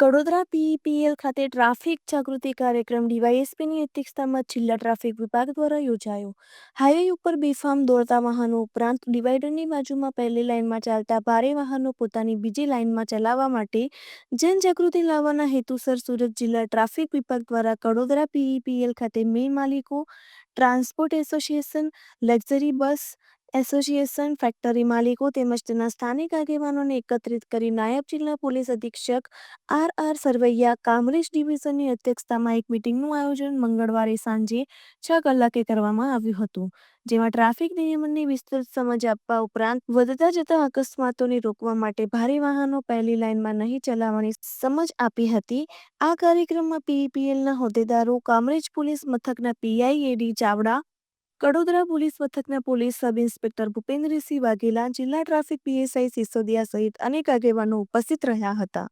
કડોદરા પીઈપીએલ ખાતે ટ્રાફિક જાગૃતિ કાર્યક્રમ ડીવાયએસપીની અધ્યક્ષતામાં જિલ્લા ટ્રાફિક વિભાગ દ્વારા યોજાયો. હાઈવે ઉપર બેફામ દોડતા વાહનો ઉપરાંત ડિવાઈડરની બાજુમાં પહેલી લાઇનમાં ચાલતા ભારે વાહનો પોતાની બીજી લાઇનમાં ચલાવવા માટે જનજાગૃતિ લાવવાના હેતુસર સુરત જિલ્લા ટ્રાફિક વિભાગ દ્વારા કડોદરા પીઈપીએલ ખાતે મિલ માલિકો, transport association, luxury bus association, factory માલિકો તેમજ તેના સ્થાનિક આગેવાનોને એકત્રિત કરી નાયબ જિલ્લા પોલીસ અધિક્ષક આર આર સરવૈયા, કામરેજ ડિવિઝનની અધ્યક્ષતામાં એક મિટિંગનું આયોજન મંગળવારે સાંજે છ કલાકે કરવામાં આવ્યું હતું, જેમાં ટ્રાફિક નિયમનની વિસ્તૃત સમજ આપવા ઉપરાંત વધતા જતા અકસ્માતોને રોકવા માટે ભારે વાહનો પહેલી લાઇનમાં નહીં ચલાવવાની સમજ આપી હતી. આ કાર્યક્રમમાં પીઈપીએલના હોદ્દેદારો, કામરેજ પોલીસ મથકના PI A D Chavda Kadodara police મથકના police sub inspector Bhupendrasinh Vaghela જિલ્લા ટ્રાફિક પીએસઆઈ સિસોદિયા સહિત અનેક આગેવાનો ઉપસ્થિત રહ્યા હતા.